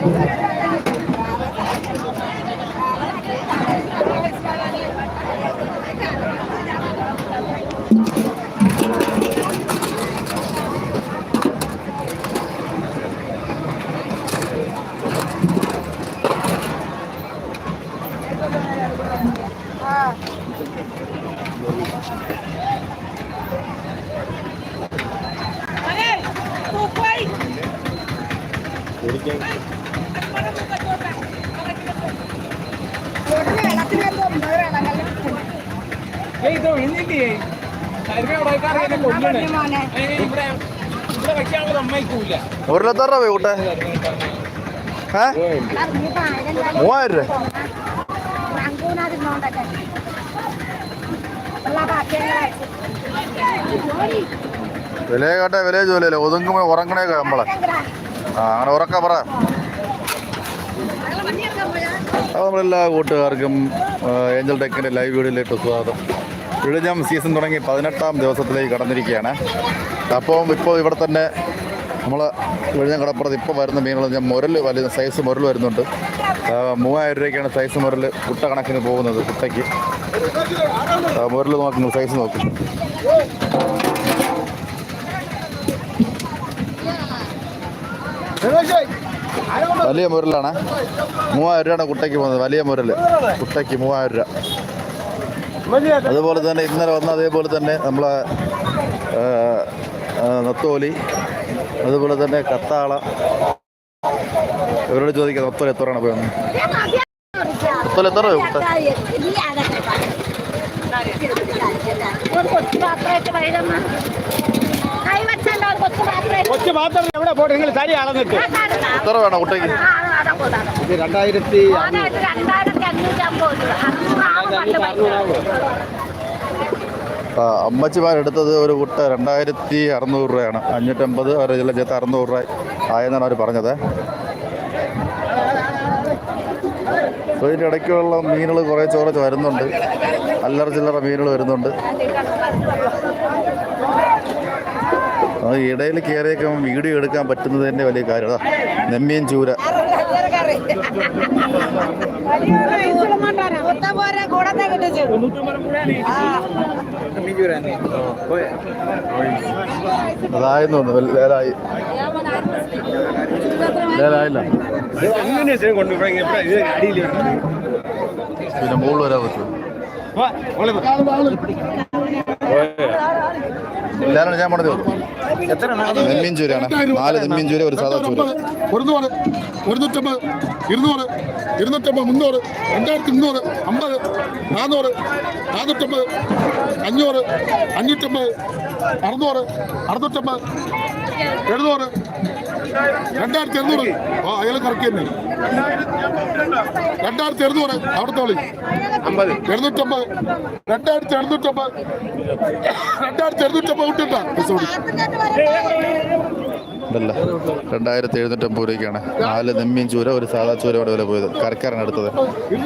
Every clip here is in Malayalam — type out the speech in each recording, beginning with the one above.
ഏയ് ഇത് ഒരു എത്ര രൂപ കൂട്ടെ? ഏ? മൂവായിരം രൂപ. വില കേട്ടെ വില ജോലിയല്ലേ ഒതുങ്ങുമ്പോ ഉറങ്ങണേക്ക നമ്മളെ. ആ അങ്ങനെ ഉറക്ക പറ. അപ്പോൾ നമ്മളെല്ലാ കൂട്ടുകാർക്കും ഏഞ്ചൽ ടെക്കിന്റെ ലൈവ് വീഡിയോയിലേക്ക് സ്വാഗതം. വിഴിഞ്ഞം സീസൺ തുടങ്ങി പതിനെട്ടാം ദിവസത്തിലേക്ക് കടന്നിരിക്കുകയാണ്. അപ്പം ഇപ്പോൾ ഇവിടെ തന്നെ നമ്മൾ വിഴിഞ്ഞം കടപ്പുറത്ത് ഇപ്പോൾ വരുന്ന മീനുകൾ ഞാൻ മുരൽ വലിയ സൈസ് മുരൽ വരുന്നുണ്ട്. മൂവായിരം രൂപയ്ക്കാണ് സൈസ് മുരൽ കുട്ട കണക്കിന് പോകുന്നത് കുട്ടയ്ക്ക്. മുരൽ നോക്കുന്നു സൈസ് നോക്കും. വലിയ മുരലാണ്. മൂവായിരം രൂപയാണ് കുട്ടയ്ക്ക് പോകുന്നത്. വലിയ മുരൽ കുട്ടയ്ക്ക് മൂവായിരം രൂപ. അതുപോലെ തന്നെ ഇന്നലെ വന്ന അതേപോലെ തന്നെ നമ്മളെ നത്തോലി അതുപോലെ തന്നെ കത്താള ഇവരോട് ചോദിക്കാം നത്തോലി എത്ര ആണ് പോയത് നത്തോലി എത്ര രൂപ കൊച്ചു മാത്രം എവിടെ പോട്ടെ നിങ്ങൾ തരി അളന്നിട്ട് എത്ര വേണം കുട്ടിക്ക് രണ്ടായിരത്തി രണ്ടായിരത്തി ആ, അമ്മച്ചിമാരെടുത്തത് ഒരു കുട്ട രണ്ടായിരത്തി അറുന്നൂറ് രൂപയാണ്. അഞ്ഞൂറ്റമ്പത് ഒരു ജില്ല ചേർത്ത് അറുന്നൂറ് രൂപ ആയെന്നാണ് അവർ പറഞ്ഞത്. ഇതിന്റെ ഇടയ്ക്കുള്ള മീനുകൾ കുറേ ചോറച്ച് വരുന്നുണ്ട്. അല്ലറ ചില്ലറ മീനുകൾ വരുന്നുണ്ട്. അത് ഇടയിൽ കയറിയൊക്കെ വീഡിയോ എടുക്കാൻ പറ്റുന്നത് തന്നെ വലിയ കാര്യമാണ് നെമ്മീൻ ചൂര. പിന്നെ മുകളിൽ വരാൻ പറ്റും ലേലാണ് ഞാൻ പറഞ്ഞത് നെമ്മീൻ ചൂരാണ് നാല് നെമ്മീൻ ചൂര ഒരു സാധാ ചൂര. ഒരുന്നൂറ് ഒരുന്നൂറ്റമ്പത് ഇരുന്നൂറ് ഇരുന്നൂറ്റമ്പത് മുന്നൂറ് രണ്ടായിരത്തി മുന്നൂറ് അമ്പത് നാനൂറ് നാനൂറ്റമ്പത് അഞ്ഞൂറ് അഞ്ഞൂറ്റമ്പത് അറുന്നൂറ് അറുന്നൂറ്റമ്പത് എഴുന്നൂറ് രണ്ടായിരത്തി എഴുന്നൂറ് ആ അയാൾ കറക്കി തന്നെ. രണ്ടായിരത്തി എഴുന്നൂറ് അവിടുത്തെ വിളി അമ്പത്. എഴുന്നൂറ്റമ്പത്. രണ്ടായിരത്തി എഴുന്നൂറ്റമ്പത് രണ്ടായിരത്തി എഴുന്നൂറ്റമ്പത് വിട്ടിട്ടാ ഇതല്ല രണ്ടായിരത്തി എഴുന്നൂറ്റമ്പത് രൂപയ്ക്കാണ്. നാല് നെമ്മീൻ ചൂര ഒരു സാധാ ചൂര അവിടെ വില പോയത്. കരക്കാരാണ് എടുത്തത്.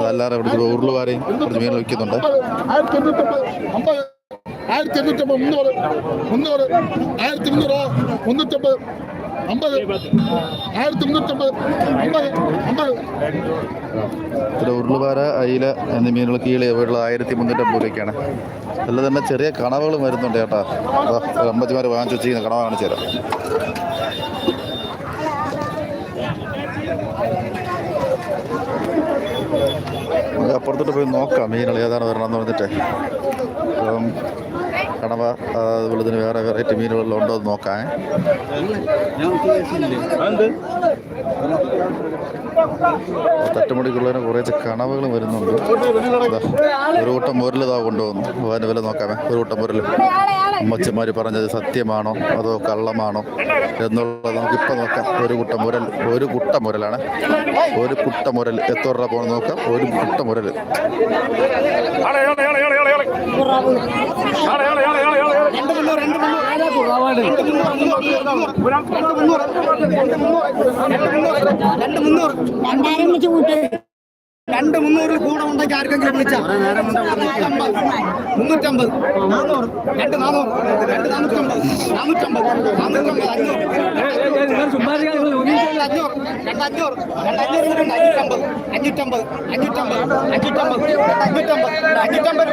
അതല്ലാതെ ഇവിടെ ഉരുളുവാരെയും കുറച്ച് മീൻ വയ്ക്കുന്നുണ്ട്. ആയിരത്തി എണ്ണൂറ്റമ്പത് മുന്നൂറ്. മുന്നൂറ്. ആയിരത്തി മുന്നൂറ് മുന്നൂറ്റമ്പത്. അമ്പത്. അമ്പത്. ഇവിടെ ഉരുളുപാര അയില എന്നീ മീനുകൾ കീഴിൽ ഇവിടെയുള്ള ആയിരത്തി മുന്നൂറ്റമ്പത് രൂപയ്ക്കാണ് അല്ല തന്നെ ചെറിയ കണവുകളും വരുന്നുണ്ട് ചേട്ടാ അമ്പത്തിമാർ വാങ്ങിച്ചു വെച്ചിരിക്കുന്ന കണവ കാണിച്ചു തരാം അപ്പുറത്തോട്ട് പോയി നോക്കാം മീനുകൾ ഏതാണ് വരണമെന്ന് പറഞ്ഞിട്ട്. അപ്പം കണവ അതുപോലെ തന്നെ വേറെ വെറൈറ്റി മീനുകളെല്ലാം ഉണ്ടോ എന്ന് നോക്കാം തട്ടുമുടിക്കുള്ളതിന് കുറേ കണവുകളും വരുന്നുണ്ട്. ഒരു കൂട്ടം മുരലിതാ കൊണ്ടുവന്നു. അപ്പോൾ അതിന്റെ വില നോക്കാമേ. ഒരു കൂട്ടം മുരൽ അമ്മച്ചന്മാർ പറഞ്ഞത് സത്യമാണോ അതോ കള്ളമാണോ എന്നുള്ളത് നമുക്കിപ്പോൾ നോക്കാം. ഒരു കുട്ട മുരൽ ഒരു കുട്ട മുരലാണ്. ഒരു കുട്ട മുരൽ. എത്ര രൂപ പോകണം നോക്കാം. ഒരു കുട്ട മുരൽ. രണ്ടായിരം വെച്ച് കൂട്ട്. രണ്ട് മുന്നൂറിൽ കൂടെ ഉണ്ടെങ്കിൽ ആർക്കെങ്കിലും വിളിച്ചാൽ മുന്നൂറ്റമ്പത്. നാനൂറ് രണ്ട് നാനൂറ്. രണ്ട് നാനൂറ്റമ്പത്. നാനൂറ്റമ്പത്. നാനൂറ്റമ്പത്. അഞ്ഞൂറ്. രണ്ട് അഞ്ഞൂറ് രണ്ട് അഞ്ഞൂറ് രണ്ട് അഞ്ഞൂറ് ഉണ്ട് അഞ്ഞൂറ്റമ്പത് അഞ്ഞൂറ്റമ്പത് അഞ്ഞൂറ്റമ്പത് അഞ്ഞൂറ്റമ്പത് അഞ്ഞൂറ്റമ്പത് അഞ്ഞൂറ്റമ്പത്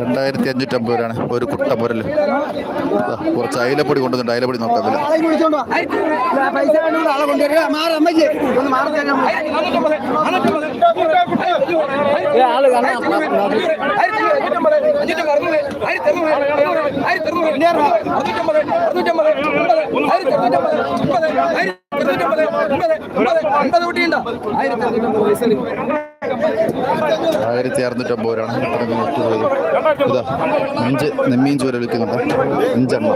രണ്ടായിരത്തി അഞ്ഞൂറ്റമ്പത് രൂപയാണ് ഒരു കുട്ട മുരൽ ദാ, കുറച്ച് അയിലപ്പൊടി കൊണ്ടുവന്നിട്ട് അയിലപ്പൊടി നോക്കാം ആളെ ആയിരത്തി അറുന്നൂറ്റമ്പത് അറുന്നൂറ്റമ്പത് ആയിരത്തി അഞ്ച് നെമ്മീൻ ചൂര വിൽക്കുന്നുണ്ട് അഞ്ചെണ്ണം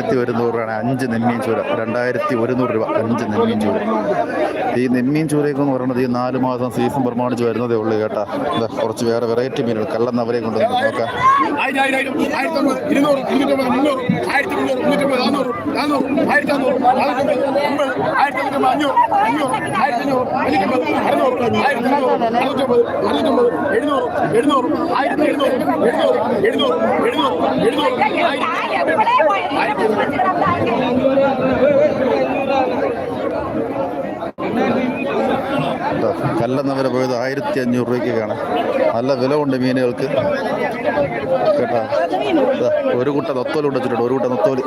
ഒരുന്നൂറ് രൂപയാണ് അഞ്ച് നെമ്മീൻ ചൂര. രണ്ടായിരത്തി ഒരുന്നൂറ് രൂപ അഞ്ച് നെമ്മീൻ ചൂര. ഈ നെമ്മീൻ ചൂരയൊക്കെ എന്ന് പറയുന്നത് ഈ നാല് മാസം സീസൺ പ്രമാണിച്ച് വരുന്നതേ ഉള്ളൂ കേട്ടാ. എന്താ കുറച്ച് വേറെ വെറൈറ്റി മീനുകൾ കള്ളന്നവരെ കൊണ്ട് നോക്കാം. ആയിരം ആയിരം ആയിരത്തി അമ്പത് ഇരുന്നൂറ് ഇരുന്നൂറ്റമ്പത് മുന്നൂറ് ആയിരത്തി മുന്നൂറ് മുന്നൂറ്റമ്പത് നാനൂറ് നാനൂറ് ആയിരത്തി അഞ്ഞൂറ് നാനൂറ്റമ്പത് അമ്പത് ആയിരത്തി അഞ്ഞൂറ്റമ്പത് അഞ്ഞൂറ് അഞ്ഞൂറ് ആയിരത്തി അഞ്ഞൂറ് അഞ്ഞൂറ്റമ്പത് അറുന്നൂറ് ആയിരത്തി അഞ്ഞൂറ് അറുന്നൂറ്റമ്പത് അറുന്നൂറ്റമ്പത് എഴുന്നൂറ് എഴുന്നൂറ് എഴുന്നൂറ് എഴുന്നൂറ് എഴുന്നൂറ് എഴുന്നൂറ് 哎，来！കേട്ടോ കല്ലെന്നവരെ പോയത് ആയിരത്തി അഞ്ഞൂറ് രൂപയ്ക്കാണ് നല്ല വില ഉണ്ട് മീനുകൾക്ക്. കേട്ടോ? ഒരു കുട്ട നൊത്തോൽ കൊണ്ടുവച്ചിട്ടുണ്ട് ഒരു കുട്ട നൊത്തോൽ.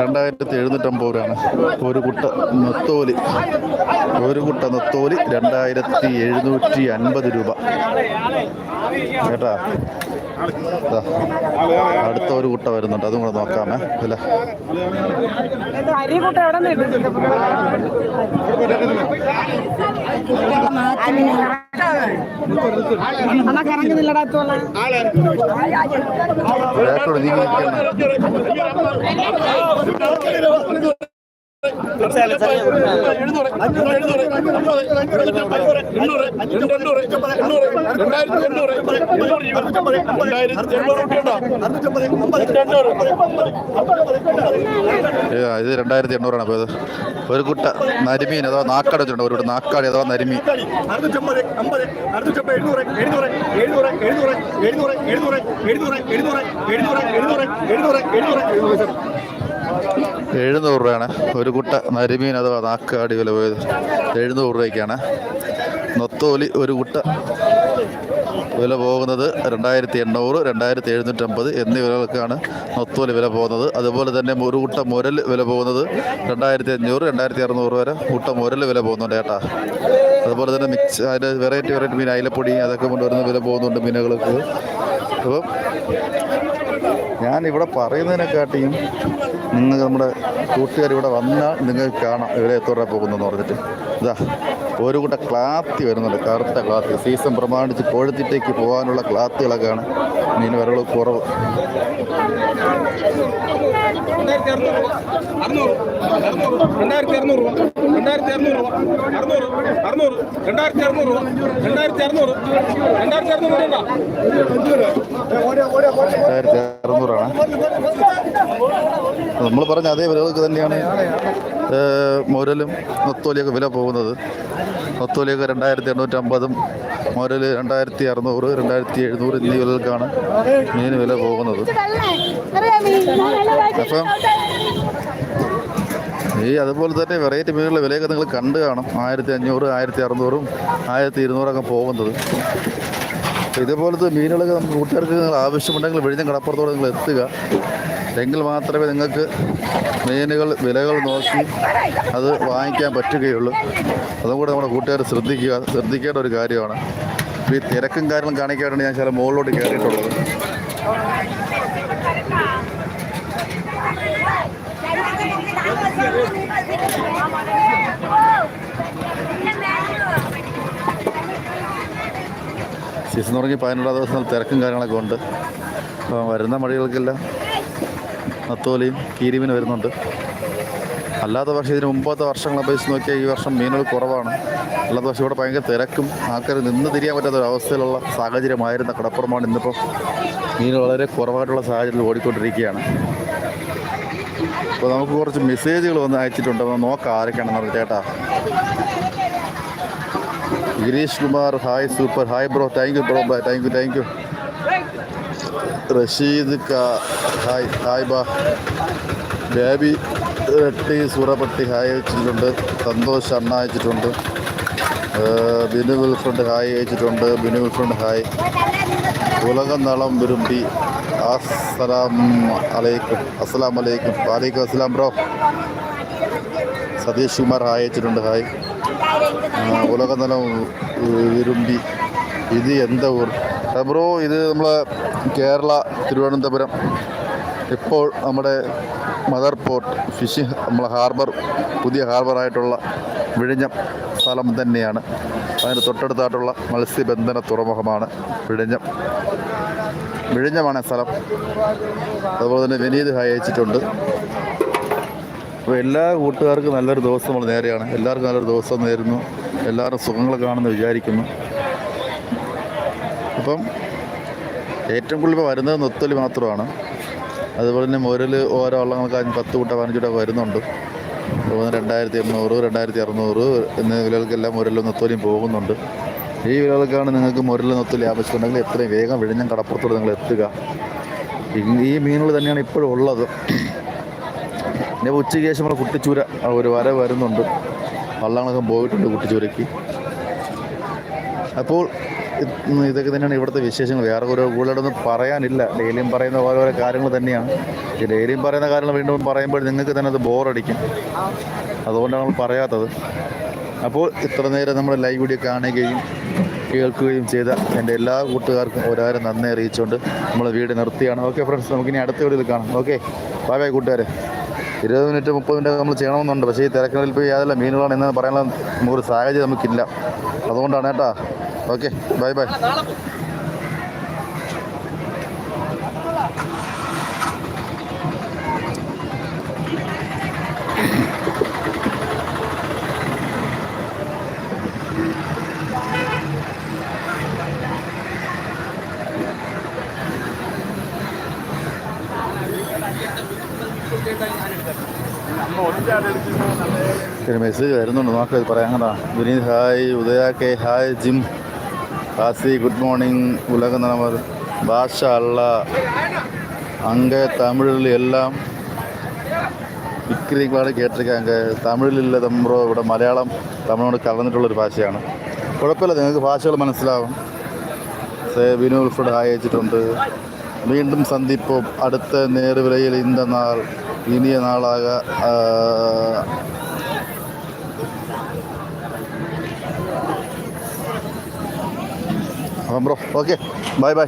രണ്ടായിരത്തി എഴുന്നൂറ്റമ്പത് രൂപയാണ്. ഒരു കുട്ട നൊത്തോലി. ഒരു കുട്ട നൊത്തോലി രണ്ടായിരത്തി എഴുന്നൂറ്റി അൻപത് രൂപ. കേട്ടാ? അടുത്ത ഒരു കുട്ട വരുന്നുണ്ട്. അതും കൂടെ നോക്കാമേ. അല്ലേ? നീങ്ങി ഇത് രണ്ടായിരത്തി എണ്ണൂറാണ് പോയത് ഒരു കുട്ട നരിമീൻ അഥവാ നാക്കാട് വെച്ചിട്ടുണ്ട് ഒരു കുട്ട നാക്കാടി അഥവാ നരിമീൻ എഴുന്നൂറ് എഴുന്നൂറ് രൂപയാണ്. ഒരു കുട്ട നരിമീൻ അഥവാ നാക്കാടി വില പോയത് എഴുന്നൂറ് രൂപയ്ക്കാണ്. നൊത്തോലി ഒരു കുട്ട വില പോകുന്നത് രണ്ടായിരത്തി എണ്ണൂറ് രണ്ടായിരത്തി എഴുന്നൂറ്റമ്പത് എന്നീ വിലകൾക്കാണ് നൊത്തോലി വില പോകുന്നത്. അതുപോലെ തന്നെ ഒരു കുട്ട മുരൽ വില പോകുന്നത് രണ്ടായിരത്തി അഞ്ഞൂറ് രണ്ടായിരത്തി അറുന്നൂറ് വരെ കുട്ട മുരൽ വില പോകുന്നുണ്ട് ഏട്ടാ. അതുപോലെ തന്നെ മിക്സ് അതിന്റെ വെറൈറ്റി വെറൈറ്റി മീൻ അയിലപ്പൊടി അതൊക്കെ കൊണ്ടുവരുന്ന വില പോകുന്നുണ്ട് മീനുകൾക്ക്. അപ്പം ഞാൻ ഇവിടെ പറയുന്നതിനെക്കാട്ടിയും നിങ്ങൾ നമ്മുടെ കൂട്ടുകാർ ഇവിടെ വന്നാൽ നിങ്ങൾക്ക് കാണാം ഇവരെ എത്തോടെ രൂപ പോകുന്നെന്ന് പറഞ്ഞിട്ട്. ഇതാ ഒരു കൂട്ടം ക്ലാത്തി വരുന്നുണ്ട് കറുത്ത ക്ലാത്തി. സീസൺ പ്രമാണിച്ച് കോഴത്തിട്ടേക്ക് പോകാനുള്ള ക്ലാത്തുകളൊക്കെയാണ് മീൻ വരവ് കുറവ്. രണ്ടായിരത്തി അറുന്നൂറ് രൂപ. രണ്ടായിരത്തി അറുന്നൂറ് രൂപ അറുന്നൂറ് അറുന്നൂറ് രണ്ടായിരത്തി അറുന്നൂറ് രൂപ രണ്ടായിരത്തി അറുന്നൂറ് രണ്ടായിരത്തി അറുന്നൂറ് രൂപ. രണ്ടായിരത്തി അറുന്നൂറാണ്. നമ്മൾ പറഞ്ഞ അതേ വിലകൾക്ക് തന്നെയാണ് മുരലും നത്തോലിയൊക്കെ വില പോകുന്നത്. നത്തോലിയൊക്കെ രണ്ടായിരത്തി എണ്ണൂറ്റമ്പതും മുരൽ രണ്ടായിരത്തി അറുന്നൂറ് രണ്ടായിരത്തി എഴുന്നൂറ് എന്നീ വിലകൾക്കാണ് മീൻ വില പോകുന്നത്. അപ്പം ഈ അതുപോലെ തന്നെ വെറൈറ്റി മീനുകളുടെ വിലയൊക്കെ നിങ്ങൾ കണ്ടു കാണും. ആയിരത്തി അഞ്ഞൂറ് ആയിരത്തി അറുന്നൂറും ആയിരത്തി ഇരുന്നൂറൊക്കെ പോകുന്നത്. ഇതുപോലത്തെ മീനുകളൊക്കെ നമുക്ക് കൂട്ടുകാർക്ക് നിങ്ങൾ ആവശ്യമുണ്ടെങ്കിൽ വെഴിഞ്ഞ കടപ്പുറത്തോടെ നിങ്ങൾ എത്തുക. എങ്കിൽ മാത്രമേ നിങ്ങൾക്ക് മീനുകൾ വിലകൾ നോക്കി അത് വാങ്ങിക്കാൻ പറ്റുകയുള്ളൂ. അതും കൂടെ നമ്മുടെ കൂട്ടുകാർ ശ്രദ്ധിക്കുക ശ്രദ്ധിക്കേണ്ട ഒരു കാര്യമാണ്. ഈ തിരക്കും കാര്യങ്ങളും കാണിക്കാനാണ് ഞാൻ ചില മുകളിലോട്ട് കയറിയിട്ടുള്ളത്. സീസൺ തുടങ്ങി പതിനെട്ടാം ദിവസം തിരക്കും കാര്യങ്ങളൊക്കെ ഉണ്ട്. അപ്പം വരുന്ന മഴകൾക്കെല്ലാം നത്തോലിയും കീരിമീനും വരുന്നുണ്ട്. അല്ലാത്ത പക്ഷേ ഇതിന് മുമ്പത്തെ വർഷങ്ങളെ അപേക്ഷിച്ച് നോക്കിയാൽ ഈ വർഷം മീനുകൾ കുറവാണ്. അല്ലാത്ത പക്ഷേ ഇവിടെ ഭയങ്കര തിരക്കും ആൾക്കാർ നിന്ന് തിരിയാൻ പറ്റാത്ത ഒരവസ്ഥയിലുള്ള സാഹചര്യമായിരുന്ന കടപ്പുറമാണ് ഇന്നിപ്പോൾ മീൻ വളരെ കുറവായിട്ടുള്ള സാഹചര്യത്തിൽ ഓടിക്കൊണ്ടിരിക്കുകയാണ്. അപ്പോൾ നമുക്ക് കുറച്ച് മെസ്സേജുകൾ വന്ന് അയച്ചിട്ടുണ്ട്. നോക്കാം ആരൊക്കെയാണെന്ന് പറഞ്ഞു ചേട്ടാ Girish Kumar hi super hi bro thank you bro thank you thank you Rasheed hi hi ബാ ബേബി റെട്ടി സൂറപ്പട്ടി ഹായ് അയച്ചിട്ടുണ്ട് സന്തോഷ് അണ്ണ അയച്ചിട്ടുണ്ട് ബിനു വിൽഫ്രണ്ട് ഹായ് അയച്ചിട്ടുണ്ട് ബിനു വിൽഫ്രണ്ട് ഹായ് ഉലകം നളം വിരുമ്പി. അസ്സലാം അലൈക്കും. അസ്സലാം അലൈക്കും. വാലൈക്കും അസ്സലാം ബ്രോ സതീഷ് കുമാർ ഹായ് അയച്ചിട്ടുണ്ട് ഹായ് ആ, ഇരുമ്പി ഇത് എന്താ ഊർ ബ്രോ ഇത് നമ്മളെ കേരള തിരുവനന്തപുരം. ഇപ്പോൾ നമ്മുടെ മദർ പോർട്ട് ഫിഷിംഗ് നമ്മളെ ഹാർബർ പുതിയ ഹാർബറായിട്ടുള്ള വിഴിഞ്ഞം സ്ഥലം തന്നെയാണ്. അതിന് തൊട്ടടുത്തായിട്ടുള്ള മത്സ്യബന്ധന തുറമുഖമാണ് വിഴിഞ്ഞം. വിഴിഞ്ഞമാണ് സ്ഥലം. അതുപോലെ തന്നെ വിനീത് ഹയച്ചിട്ടുണ്ട് അപ്പോൾ എല്ലാ കൂട്ടുകാർക്കും നല്ലൊരു ദിവസം നമ്മൾ നേരെയാണ്. എല്ലാവർക്കും നല്ലൊരു ദിവസം നേരുന്നു. എല്ലാവരും സുഖങ്ങൾ കാണുമെന്ന് വിചാരിക്കുന്നു. അപ്പം ഏറ്റവും കൂടുതൽ ഇപ്പോൾ വരുന്നത് നൊത്തൊലി മാത്രമാണ്. അതുപോലെ തന്നെ മുരൽ ഓരോ വള്ളങ്ങൾക്ക് അതിന് പത്ത് കൂട്ട പതിനഞ്ച് കൂട്ട വരുന്നുണ്ട്. അതുപോലെ രണ്ടായിരത്തി എണ്ണൂറ് രണ്ടായിരത്തി അറുന്നൂറ് എന്നീ വിലകൾക്കെല്ലാം മുരലും നൊത്തോലിയും പോകുന്നുണ്ട്. ഈ വിലകൾക്കാണ് നിങ്ങൾക്ക് മുരൽ നൊത്തൊലി ആവശ്യമുണ്ടെങ്കിൽ എത്രയും വേഗം വിഴിഞ്ഞം കടപ്പുറത്തോട് നിങ്ങൾ എത്തുക. ഈ മീനുകൾ തന്നെയാണ് ഇപ്പോഴും ഉള്ളത്. പിന്നെ ഉച്ചയ്ക്ക് ശേഷം നമ്മൾ കുട്ടിച്ചൂര ഒരു വര വരുന്നുണ്ട്. വള്ളങ്ങളൊക്കെ പോയിട്ടുണ്ട് കുട്ടിച്ചൂരയ്ക്ക്. അപ്പോൾ ഇതൊക്കെ തന്നെയാണ് ഇവിടുത്തെ വിശേഷങ്ങൾ. വേറെ ഒരു കൂടുതലൊന്നും പറയാനില്ല. ഡെയിലിയും പറയുന്ന ഓരോരോ കാര്യങ്ങൾ തന്നെയാണ്. ഈ ഡെയിലിയും പറയുന്ന കാര്യങ്ങൾ വീണ്ടും പറയുമ്പോൾ നിങ്ങൾക്ക് തന്നെ അത് ബോറടിക്കും. അതുകൊണ്ടാണ് നമ്മൾ പറയാത്തത്. അപ്പോൾ ഇത്ര നേരം നമ്മൾ ലൈവ് വീഡിയോ കാണുകയും കേൾക്കുകയും ചെയ്ത എന്റെ എല്ലാ കൂട്ടുകാർക്കും ഒരാരും നന്ദി അറിയിച്ചുകൊണ്ട് നമ്മൾ വീട് നിർത്തിയാണ്. ഓക്കെ ഫ്രണ്ട്സ് നമുക്കിനി അടുത്ത വീഡിയോയിൽ കാണാം. ഓക്കെ ബൈ ബൈ കൂട്ടുകാരെ. ഇരുപത് മിനിറ്റ് മുപ്പത് മിനിറ്റ് നമ്മൾ ചെയ്യണമെന്നുണ്ട്. പക്ഷേ ഈ തിരക്കിനിൽ പോയി യാതൊരു മീനുകളാണ് എന്ന് പറയാനുള്ള നമുക്കൊരു സാഹചര്യം നമുക്കില്ല. അതുകൊണ്ടാണ് കേട്ടാ. Okay bye bye. ഒരു മെസ്സേജ് വരുന്നുണ്ട് നോക്കാം ഇത് പറയാം കേട്ടാ Vineeth hi Udaya K hi Jim Kasi good morning உலக நலமர் பாஷா அல்லா அங்கே தமிழில் எல்லாம் വിക്രികളാണ് കേട്ടിരിക്കാങ്ക തമിഴിലില്ല തമ്പ്രോ ഇവിടെ മലയാളം തമിഴോട് കലർന്നിട്ടുള്ളൊരു ഭാഷയാണ് കുഴപ്പമില്ല നിങ്ങൾക്ക് ഭാഷകൾ മനസ്സിലാവും സേ വിനു ഉൾപ്പെടെ ഹായ് അയച്ചിട്ടുണ്ട് വീണ്ടും സന്ധിപ്പും അടുത്ത നേർവിലയിൽ ഇന്ന നാൾ ഇനിയ നാളാക ബ്രോ ഓക്കെ. Bye bye.